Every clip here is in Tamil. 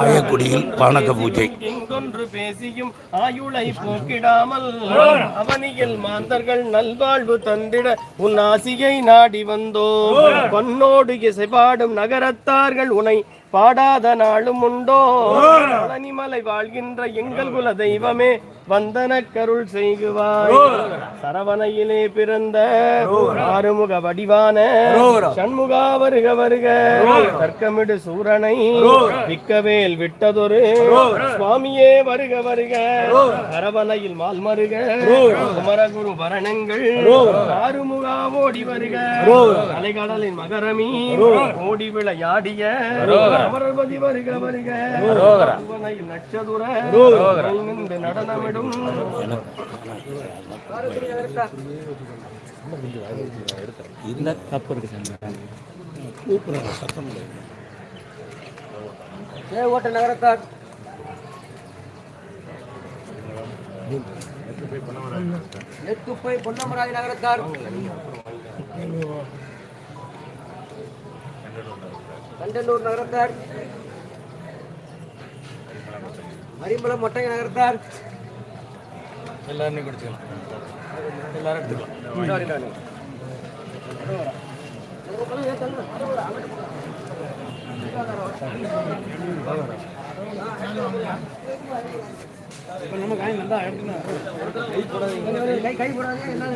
ஆயக்குடியில் பானக பூஜை. இங்கொன்று பேசியும் ஆயுளை போக்கிடாமல் அவனியில் மாந்தர்கள் நல்வாழ்வு தந்திட உன் ஆசியை நாடி வந்தோம். பன்னோடு இசைபாடும் நகரத்தார்கள் உனை பாடாத நாளும் உண்டோ? பழனிமலை வாழ்கின்ற எங்கள் குல தெய்வமே வந்தனக்கருள் செய்குவாய். சரவணையிலே பிறந்த ஆறுமுக வடிவான சண்முகா வருக வருக. தர்க்கமிடு சூரனை விக்கவேல் விட்டதொரு சுவாமியே வருக வருக. அரவணையில் மால் மருக. குமரகுரு வரணங்கள் ஆறுமுகா ஓடி வருக. அலைகடலின் மகரமி ஓடி விளையாடிய நடனமிடும். ஓட்ட நகரத்தார். நெத்துப்பை பொன்னமராதி நகரத்தார். கண்டனூர் நகரத்தார். மரிமலம் மொட்டை நகரத்தார். எல்லாரும் குடிச்சுக்கலாம். எல்லாரும் எடுத்துக்கலாம். கை கை போடாதீங்க எல்லாம்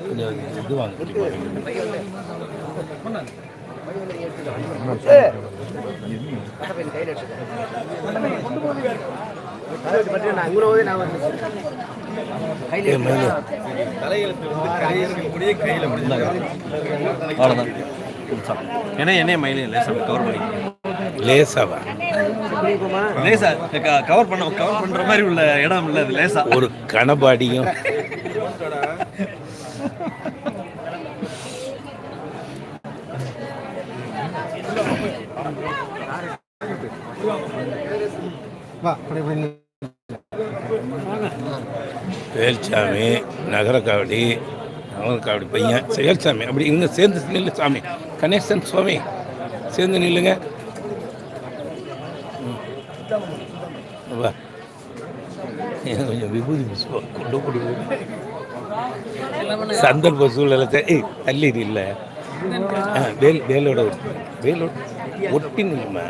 கொஞ்சம் இது வாங்க ஏ, மயிலு. அவ்வளோதான் ஏன்னா என்னைய மயிலையும் லேசாக கவர் பண்ணிக்கிறேன் லேசாவா? லேசா கவர் பண்ண கவர் பண்ற மாதிரி உள்ள இடம் இல்ல அது லேசா. ஒரு கணபாடியும் வேல்சாமி நகரக்காவடி நகரக்காவடி பையன். செயல்சாமி அப்படி இங்க சேர்ந்து நில்லு சாமி. கணேசன் சுவாமி சேர்ந்து நில்லுங்க. வா. எனக்கு கொஞ்சம் விபூதி பூசுவா கொண்டு கொடு சந்தர்ப்ப சூழ்நிலை தள்ளி இல்லை வேல் வேலோட வேலோட ஒட்டி நில்லுமா?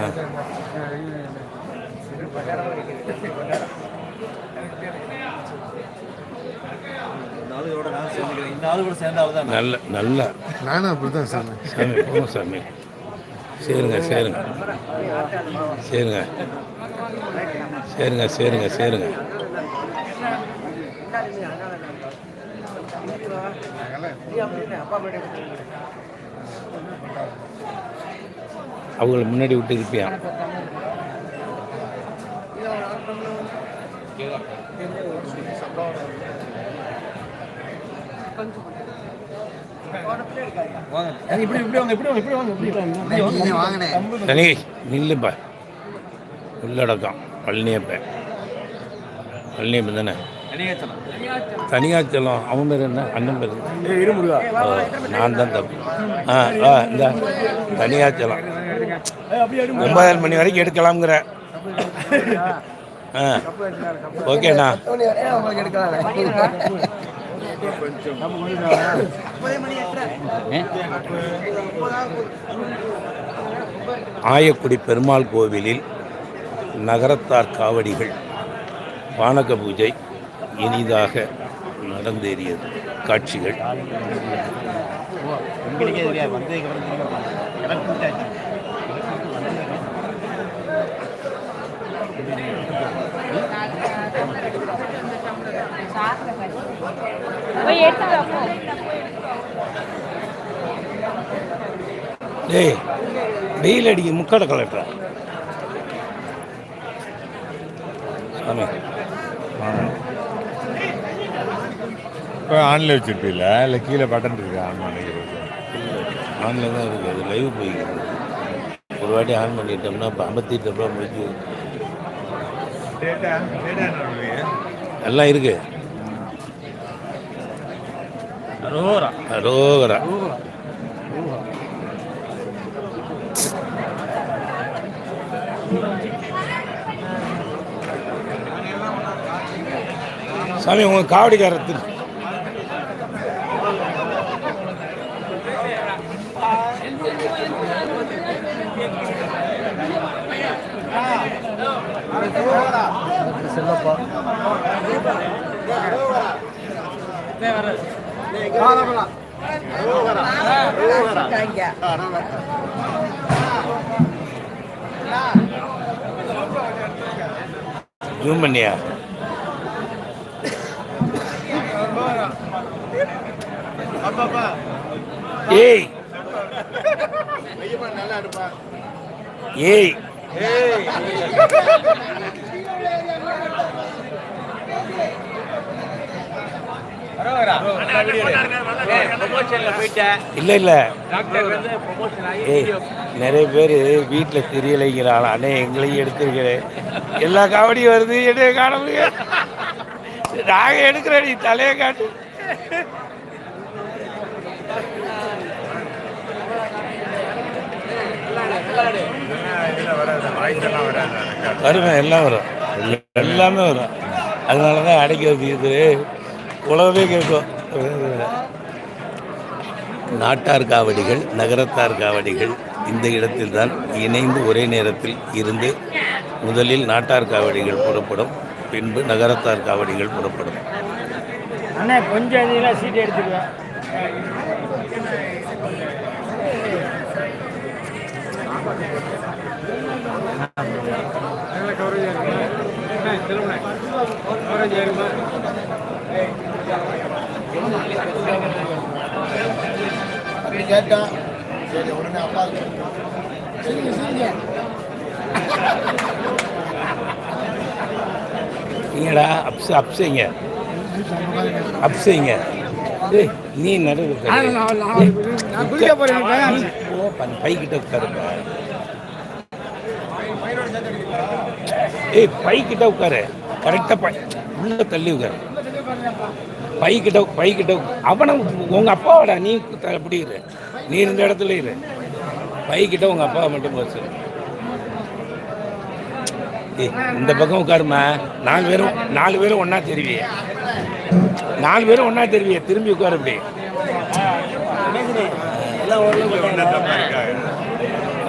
ஆ. நல்ல நல்லா. நானும் அப்படிதான் சாமி சாமி போங்க சாமி சேருங்க சேருங்க. சேருங்க. சேருங்க சேருங்க சேருங்க. அவங்கள முன்னாடி விட்டு இருப்பியா இப்படி இப்படி வாங்க இப்படி வாங்க இப்படி வாங்க இப்படி வாங்க வாங்கினேன் தனி நில்லுப்பா உள்ளடக்கம். பழனியப்பன் பழனியப்பன் தானே? தனியாச்சலம். அவன் பேர் என்ன? அண்ணன் பேர்? இருமுருகா நான் தான் தப்பு. ஆ ஆ இந்த. தனியாச்சலம். ஒன்பதரை மணி வரைக்கும் எடுக்கலாம்ங்கிற. ஓகேண்ணா. உங்களுக்கு எடுக்கலாம் ஆயக்குடி பெருமாள் கோவிலில் நகரத்தார் காவடிகள் வானக பூஜை இனிதாக நடந்தேறியது. காட்சிகள். போய். டேய் வெயில் அடிக்க முக்கடை கலெக்டரா சாமி. இப்போ ஆன்ல வச்சிருப்பீங்களா இல்லை கீழே பட்டன் இருக்கு ஆன் பண்ணிக்கிறது ஆனில் தான் இருக்குது அது லைவ் போய்க்குது ஒரு வாட்டி ஆன் பண்ணிட்டோம்னா இப்போ ஐம்பத்தெட்டு ரூபா என்ன எல்லாம் இருக்கு. அரோரா அரோகரா. சாமி உங்க காவடிக்காரத்தில் ஜூம் பண்ணியா? ஏய். ஏய். ஏய். இல்ல இல்ல. ஏய் நிறைய பேர் வீட்டில் தெரியலைங்கிறாள் அண்ணே எங்களையும் எடுத்துருக்கிறேன் எல்லா காவடியும் வருது. என்னைய காண முடியாது நாங்கள் எடுக்கிறோம் நீ தலையை காட்டு. வாய்ஸ் எல்லாம் வருமே எல்லாம் வரும். எல்லாமே வரும். அதனால தான் அடைக்க வச்சுக்கிறது உலகமே கேட்கும். நாட்டார் காவடிகள் நகரத்தார் காவடிகள் இந்த இடத்தில் தான் இணைந்து ஒரே நேரத்தில் இருந்து முதலில் நாட்டார் காவடிகள் புறப்படும் பின்பு நகரத்தார் காவடிகள் புறப்படும் அண்ணா கொஞ்சம் இதெல்லாம் சீட் எடுத்துக்குவேன் நீங்கடா அப்ஸ் அப்ஸைங்க அப்ஸைங்க ஏய் நீ நடுவு பைக்கிட்ட உட்காருங்க ஏய் பைக்கிட்ட உட்காரு. கரெக்டாக பை உள்ள தள்ளி உட்காரு. பைக்கிட்ட பைக்கிட்ட அவனை உங்க அப்பாவோட நீ த- அப்படி இரு. நீ இருந்த இடத்துல இரு. பைக்கிட்ட உங்க அப்பாவை மட்டும் போச்சு இந்த பக்கம் உட்காருமா நாலு பேரும் நாலு பேரும் ஒண்ணா தெரிவிய. நாலு பேரும் ஒண்ணா தெரிவிய. திரும்பி உட்காரு அப்படி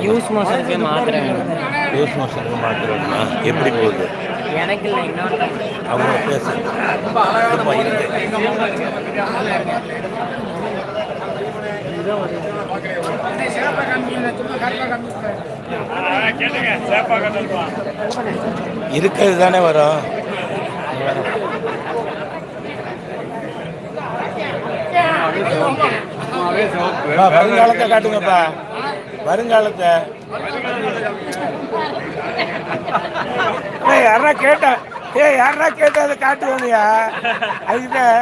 யூஸ் மோஷனுக்கு மாத்திரை வேணும் லூஸ் மோஷனுக்கு மாத்திரம்னா எப்படி போகுது? எனக்கு இல்லை இன்னொரு அவங்க பேசு. அப்பா, இருக்கு. இருக்கிறது தானே வரும். வருங்காலத்தை காட்டுங்கப்பா. வருங்காலத்தை. யாரா கேட்டா? ஏய் யாரா கேட்டா அதை காட்டுவாங்கயா அதுதான்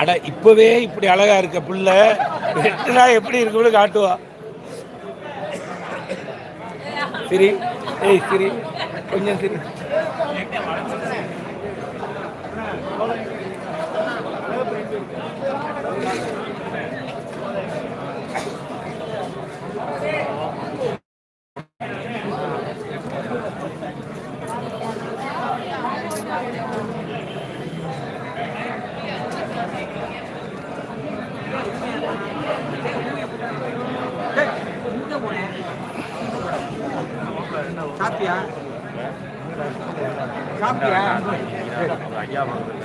அட இப்பவே இப்படி அழகா இருக்க புள்ள. வெட்டினா எப்படி இருக்குன்னு காட்டுவா. சரி. ஏய் சரி. கொஞ்சம் சரி. dạ. Sắp dạ. Rồi, do mọi người.